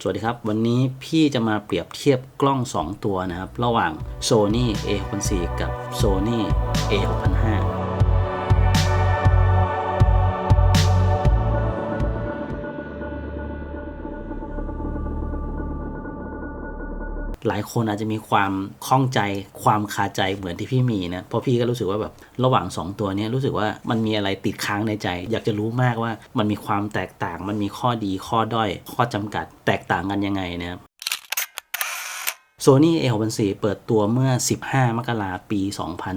สวัสดีครับ วันนี้พี่จะมาเปรียบเทียบกล้อง 2 ตัวนะครับ ระหว่าง Sony A64 กับ Sony A65 หลายคนอาจจะมีความข้องใจความคาใจเหมือนที่พี่มีนะเพราะพี่ก็รู้สึกว่าแบบระหว่าง 2 ตัวนี้รู้สึกว่ามันมีอะไรติดค้างในใจ อยากจะรู้มากว่ามันมีความแตกต่าง มันมีข้อดีข้อด้อย ข้อจำกัด แตกต่างกันยังไงนะครับ Sony A64 เปิดตัวเมื่อ 15 มกราปี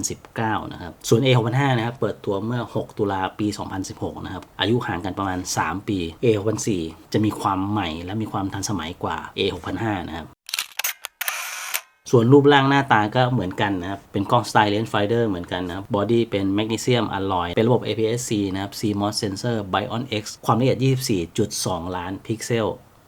2019 นะครับ ส่วน A65 นะครับ เปิดตัวเมื่อ 6 ตุลาปี 2016 นะครับ อายุห่างกันประมาณ 3 ปี A64 จะมีความใหม่และมีความทันสมัยกว่า A65 นะครับ ส่วนรูปร่างหน้าตาก็เหมือนกันนะครับ เป็นกล้องสไตล์เลนส์ไฟเดอร์เหมือนกันนะครับบอดี้เป็นแมกนีเซียมอลลอย เป็นระบบ APS-C นะครับ CMOS Sensor Bion X ความละเอียด 24.2 ล้านพิกเซล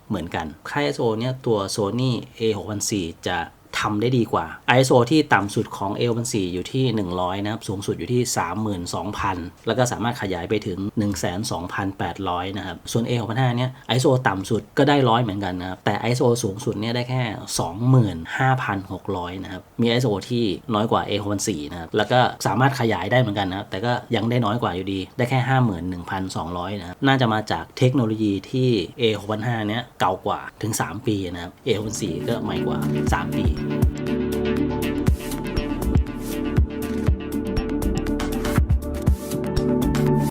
เหมือนกัน ค่า ISO เนี่ยตัว Sony A614 จะ ทำได้ดีกว่า ISO ที่ต่ำสุดของ A614 อยู่ที่ 100 นะครับ สูงสุดอยู่ที่ 32,000 แล้วก็สามารถขยายไปถึง 12,800 นะครับ ส่วน A65 เนี่ย ISO ต่ำสุดก็ได้ร้อยเหมือนกันนะครับ แต่ ISO สูงสุดเนี่ยได้แค่ 25,600 นะครับ มี ISO ที่น้อยกว่า A64 นะครับ แล้วก็สามารถขยายได้เหมือนกันนะครับ แต่ก็ยังได้น้อยกว่าอยู่ดี ได้แค่ 51,200 นะครับ น่าจะมาจากเทคโนโลยีที่ A65 เนี่ยเก่ากว่าถึง 3 ปีนะครับ A64 ก็ใหม่กว่า 3 ปี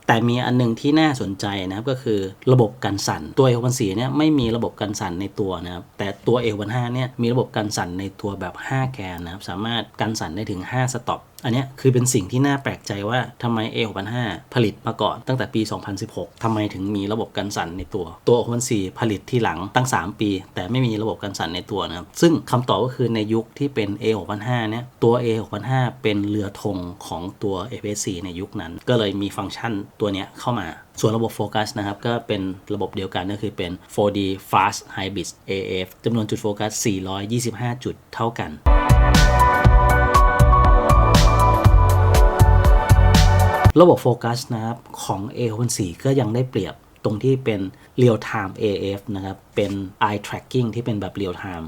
แต่มีอันหนึงที่น่าสนใจนะครับก็คือระบบกันสั่นตัว A614 เนี่ยไม่มีระบบกันสั่นในตัวนะครับแต่ตัว A15 เนี่ยมีระบบกันสั่นในตัวแบบ 5 แกนนะครับสามารถกันสั่นได้ถึง 5 สต็อป อันนี้คือเป็นสิ่งที่น่าแปลกใจว่าทำไม A615 ผลิตมาก่อนตั้งแต่ปี 2016ทำไมถึงมีระบบกันสั่นในตัว ตัว A614 ผลิตที่หลังตั้ง 3 ปี แต่ไม่มีระบบกันสั่นในตัวนะครับ ซึ่งคำตอบก็คือในยุคที่เป็น A615 เนี่ยตัว A615 เป็นเรือธงของตัว APS-C ในยุคนั้น ก็เลยมีฟังก์ชันตัวเนี้ยเข้ามาส่วนระบบโฟกัสนะครับ ก็เป็นระบบเดียวกันก็คือเป็น 4D Fast Hybrid AF จำนวนจุดโฟกัส 425 จุดเท่ากัน ระบบโฟกัสนะครับของ A64 ก็ยังได้เปรียบตรงที่เป็น Real Time AF นะครับ เป็น Eye Tracking ที่เป็นแบบ Real Time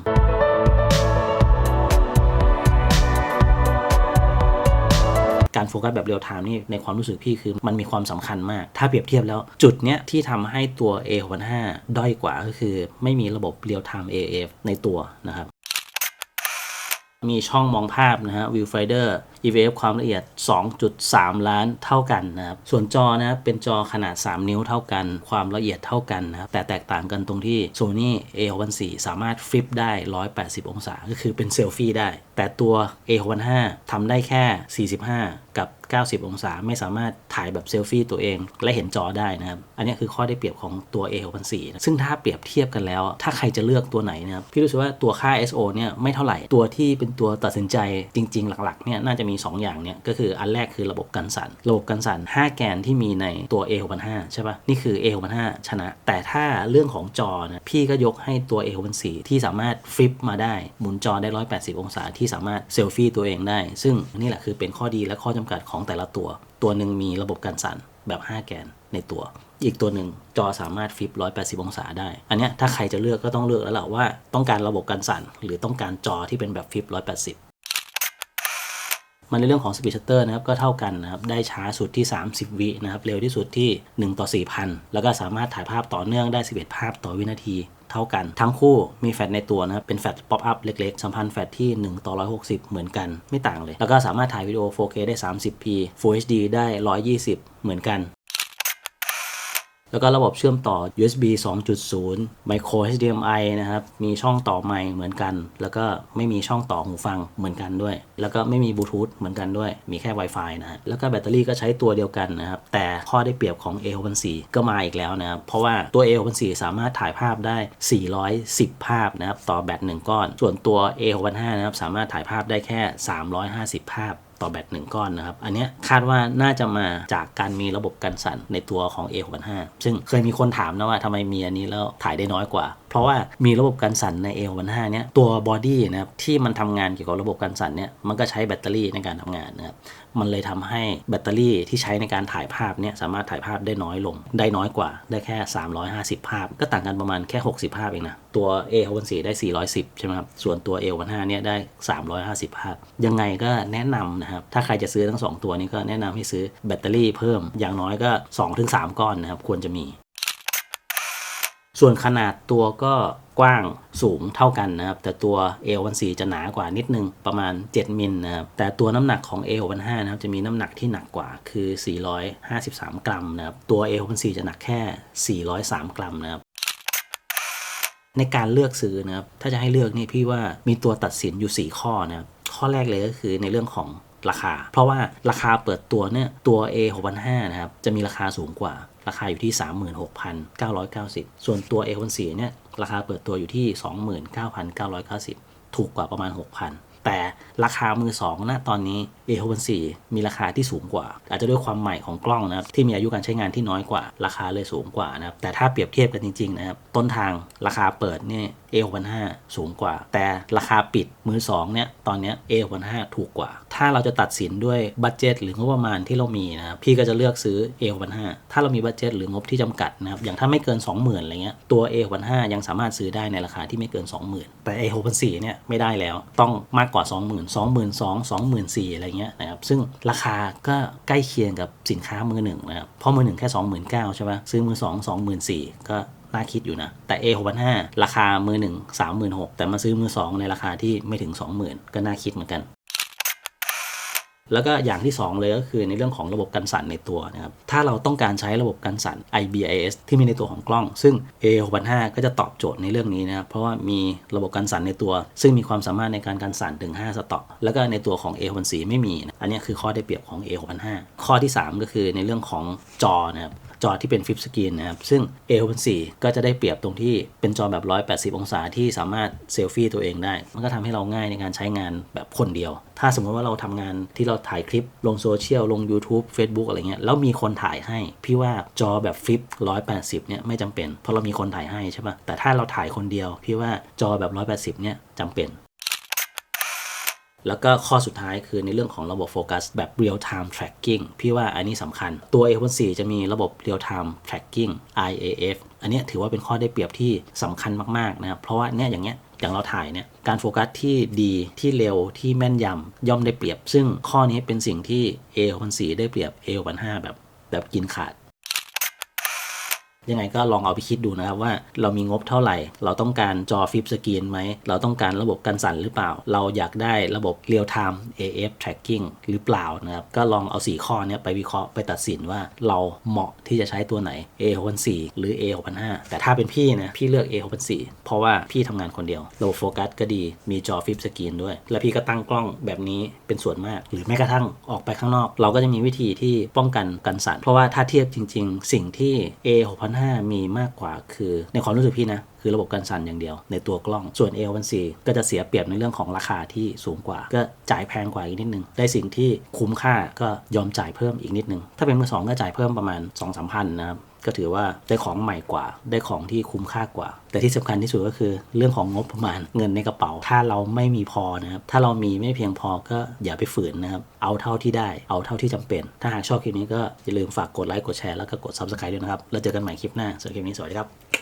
การโฟกัสแบบเรียลไทม์นี่ในความรู้สึกพี่คือมันมีความสำคัญมาก ถ้าเปรียบเทียบแล้วจุดเนี้ยที่ทำให้ตัว A65 ด้อยกว่าก็คือไม่มีระบบเรียลไทม์ AF ในตัวนะครับ มีช่องมองภาพนะฮะ Viewfinder EVF ความละเอียด 2.3 ล้านเท่ากันนะครับ ส่วนจอนะครับเป็นจอขนาด 3 นิ้วเท่ากัน ความละเอียดเท่ากันนะครับ แต่แตกต่างกันตรงที่ Sony A614 สามารถฟลิปได้ 180 องศา ก็คือเป็นเซลฟี่ได้ แต่ตัว A615 ทำได้แค่ 45 กับ 90 องศา ไม่สามารถถ่ายแบบเซลฟี่ตัวเอง และเห็นจอได้นะครับ อันนี้คือข้อได้เปรียบของตัว A614 นะซึ่งถ้าเปรียบเทียบกันแล้ว ถ้าใครจะเลือกตัวไหนนะครับ พี่รู้สึกว่าตัวค่า SO เนี่ยไม่เท่าไหร่ ตัวที่เป็นตัวตัดสินใจจริง ๆ หลักๆ เนี่ยน่าจะมี2 อย่างเนี่ยก็คืออันแรกคือระบบกันสั่นระบบกันสั่น5 แกนที่มีในตัว A65 ใช่ปะ่ะนี่คือ A65 ชนะ แต่ถ้าเรื่องของจอนะพี่ก็ยกให้ตัว A64 ที่สามารถฟลิปมาได้หมุนจอได้ 180 องศาที่สามารถเซลฟี่ตัวเองได้ ซึ่งนี่แหละคือเป็นข้อดีและข้อจำกัดของแต่ละตัว ตัวหนึ่งมีระบบกันสั่นแบบ 5 แกนในตัว อีกตัวหนึ่งจอสามารถฟลิป 180 องศาได้ อันนี้ถ้าใครจะเลือกก็ต้องเลือกแล้วแหละว่าต้องการระบบกันสั่น หรือต้องการจอที่เป็นแบบฟลิป 180 มันในเรื่องของ Speed Shutter นะครับก็เท่ากันนะครับได้ช้าสุดที่ 30 วินะครับเร็วที่สุดที่ 1 ต่อ 4,000 แล้วก็สามารถถ่ายภาพต่อเนื่องได้ 11 ภาพต่อวินาทีเท่ากันทั้งคู่มีแฟลชในตัวนะครับ เป็นแฟลชป๊อปอัพเล็กๆ สัมพันธ์แฟลชที่ 1 ต่อ 160 เหมือนกันไม่ต่างเลย แล้วก็สามารถถ่ายวิดีโอ 4K ได้ 30p Full HD ได้ 120 เหมือนกัน แล้วก็ระบบเชื่อมต่อ USB 2.0 Micro HDMI นะครับ มีช่องต่อไมค์เหมือนกัน แล้วก็ไม่มีช่องต่อหูฟังเหมือนกันด้วย แล้วก็ไม่มีบลูทูธเหมือนกันด้วย มีแค่ Wi-Fi นะฮะ แล้วก็แบตเตอรี่ก็ใช้ตัวเดียวกันนะครับ แต่ข้อได้เปรียบของ A614 ก็มาอีกแล้วนะครับ เพราะว่าตัว A614 สามารถถ่ายภาพได้ 410 ภาพนะครับ ต่อแบตหนึ่งก้อน ส่วนตัว A615 นะครับ สามารถถ่ายภาพได้แค่ 350 ภาพ ต่อแบตหนึ่งก้อนนะครับ อันนี้คาดว่าน่าจะมาจากการมีระบบกันสั่นในตัวของ A65 ซึ่งเคยมีคนถามนะว่าทำไมมีอันนี้แล้วถ่ายได้น้อยกว่า เพราะว่ามีระบบการสั่นใน A615 เนี่ยตัวบอดี้นะครับที่มันทำงานเกี่ยวกับระบบการสั่นเนี่ยมันก็ใช้แบตเตอรี่ในการทำงานนะครับมันเลยทำให้แบตเตอรี่ที่ใช้ในการถ่ายภาพเนี่ยสามารถถ่ายภาพได้น้อยลง ได้น้อยกว่าได้แค่ 350 ภาพ ก็ต่างกันประมาณแค่ 60 ภาพเองนะ ตัว A614 ได้ 410 ใช่ไหมครับ ส่วนตัว A15 เนี่ยได้ 350 ภาพ ยังไงก็แนะนำนะครับ ถ้าใครจะซื้อทั้ง 2 ตัวนี้ก็แนะนำให้ซื้อแบตเตอรี่เพิ่มอย่างน้อยก็ 2-3 ก้อนนะครับควรจะมี ส่วนขนาดตัวก็กว้างสูงเท่ากันนะครับ แต่ตัว A14 จะหนากว่านิดนึงประมาณ 7 มิลนะครับ แต่ตัวน้ำหนักของ A65 นะครับจะมีน้ำหนักที่หนักกว่าคือ 453 กรัมนะครับ ตัว A64 จะหนักแค่ 403 กรัมนะครับในการเลือกซื้อนะครับ ถ้าจะให้เลือกนี่พี่ว่ามีตัวตัดสินอยู่ 4 ข้อนะครับ ข้อแรกเลยก็คือในเรื่องของราคา เพราะว่าราคาเปิดตัวเนี่ยตัว A 6 5 0 0นะครับจะมีราคาสูงกว่า ราคาอยู่ที่ 36,990 ส่วนตัว A 6 4เนี่ยราคาเปิดตัวอยู่ที่ 29,990 ถูกกว่าประมาณ 6,000 แต่ราคามือ2นะตอนนี้ A 6 4มีราคาที่สูงกว่า อาจจะด้วยความใหม่ของกล้องนะครับที่มีอายุการใช้งานที่น้อยกว่าราคาเลยสูงกว่านะครับแต่ถ้าเปรียบเทียบกันจริงๆนะครับต้นทางราคาเปิดเนี่ย A 6 5สูงกว่า แต่ราคาปิดมือ2เนี่ยตอนเนี้ย A 6 5ถูกกว่า ถ้าเราจะตัดสินด้วยบัตเจตหรืองบประมาณที่เรามีนะครับพี่ก็จะเลือกซื้อ A 6 5ถ้าเรามีบัตเจตหรืองบที่จำกัดนะครับอย่างถ้าไม่เกิน 20,000อะไรเงี้ยตัว A 6 5ยังสามารถซื้อได้ในราคาที่ไม่เกิน 20,000 แต่ A 6 4เนี่ยไม่ได้แล้วต้องมากกว่า 20,000 22,000 24,000อะไรเงี้ยนะครับซึ่งราคาก็ใกล้เคียงกับสินค้ามือหนึ่งนะครับเพราะมือหนึ่งแค่ 29,000ใช่ปะซื้อมือ2 24,000ก็ น่าคิดอยู่นะ แต่ A 6 5 0ราคามือหนึ่ง36,000 แต่มาซื้อมือ 2 ในราคาที่ไม่ถึง 20,000 ก็น่าคิดเหมือนกันแล้วก็อย่างที่ 2 เลยก็คือในเรื่องของระบบกันสั่นในตัวนะครับ ถ้าเราต้องการใช้ระบบกันสั่น IBIS ที่มีในตัวของกล้อง ซึ่ง A 6 5 0ก็จะตอบโจทย์ในเรื่องนี้นะครับ เพราะว่ามีระบบกันสั่นในตัว ซึ่งมีความสามารถในการกันสั่นถึง 5 สต็อก แล้วก็ในตัวของ A 6 4 ไม่มีนะอันนี้คือข้อได้เปรียบของ A 6 5ข้อที่ 3 ก็คือในเรื่องของจอนะครับ จอที่เป็นฟิปสกรีนนะครับ ซึ่ง A64 ก็จะได้เปรียบตรงที่เป็นจอแบบ 180 องศาที่สามารถเซลฟี่ตัวเองได้ มันก็ทำให้เราง่ายในการใช้งานแบบคนเดียว ถ้าสมมติว่าเราทำงานที่เราถ่ายคลิปลงโซเชียลลง YouTube Facebook อะไรเงี้ยแล้วมีคนถ่ายให้ พี่ว่าจอแบบฟิป180 เนี่ยไม่จำเป็น เพราะเรามีคนถ่ายให้ใช่ปะแต่ถ้าเราถ่ายคนเดียว พี่ว่าจอแบบ 180 เนี่ยจำเป็น แล้วก็ข้อสุดท้ายคือในเรื่องของระบบโฟกัสแบบ real time tracking พี่ว่าอันนี้สำคัญ ตัว A14 จะมีระบบ real time tracking IAF อันนี้ถือว่าเป็นข้อได้เปรียบที่สำคัญมากๆนะครับ เพราะว่าเนี่ยอย่างเงี้ยอย่างเราถ่ายเนี่ยการโฟกัสที่ดีที่เร็วที่แม่นยำย่อมได้เปรียบ ซึ่งข้อนี้เป็นสิ่งที่ A14 ได้เปรียบ A15 แบบแบบกินขาด ยังไงก็ลองเอาไปคิดดูนะครับว่าเรามีงบเท่าไหร่ เราต้องการจอฟิปสกรีนไหม เราต้องการระบบกันสั่นหรือเปล่า เราอยากได้ระบบ real time AF tracking หรือเปล่านะครับ ก็ลองเอา 4 ข้อนี้ไปวิเคราะห์ไปตัดสินว่าเราเหมาะที่จะใช้ตัวไหน A64 หรือ A65 แต่ถ้าเป็นพี่นะพี่เลือก A64 เพราะว่าพี่ทำงานคนเดียวระบบโฟกัสก็ดีมีจอฟิปสกรีนด้วย และพี่ก็ตั้งกล้องแบบนี้เป็นส่วนมาก หรือแม้กระทั่งออกไปข้างนอก เราก็จะมีวิธีที่ป้องกันกันสั่นเพราะว่าถ้าเทียบจริง ๆ สิ่งที่5 มีมากกว่าคือ ในความรู้สึกพี่นะ คือระบบการสั่นอย่างเดียว ในตัวกล้องส่วน A14 ก็จะเสียเปรียบในเรื่องของราคาที่สูงกว่า ก็จ่ายแพงกว่าอีกนิดนึง ได้สิ่งที่คุ้มค่าก็ยอมจ่ายเพิ่มอีกนิดนึง ถ้าเป็นมือสองก็จ่ายเพิ่มประมาณ2 3 0 0พันนะครับ ก็ถือว่าได้ของใหม่กว่า ได้ของที่คุ้มค่ากว่า แต่ที่สำคัญที่สุดก็คือเรื่องของงบประมาณเงินในกระเป๋า ถ้าเราไม่มีพอนะครับถ้าเรามีไม่เพียงพอก็อย่าไปฝืนนะครับเอาเท่าที่ได้เอาเท่าที่จำเป็น ถ้าหากชอบคลิปนี้ก็อย่าลืมฝากกดไลค์กดแชร์แล้วก็กด subscribe ด้วยนะครับแล้วเจอกันใหม่คลิปหน้าสำหรับคลิปนี้สวัสดีครับ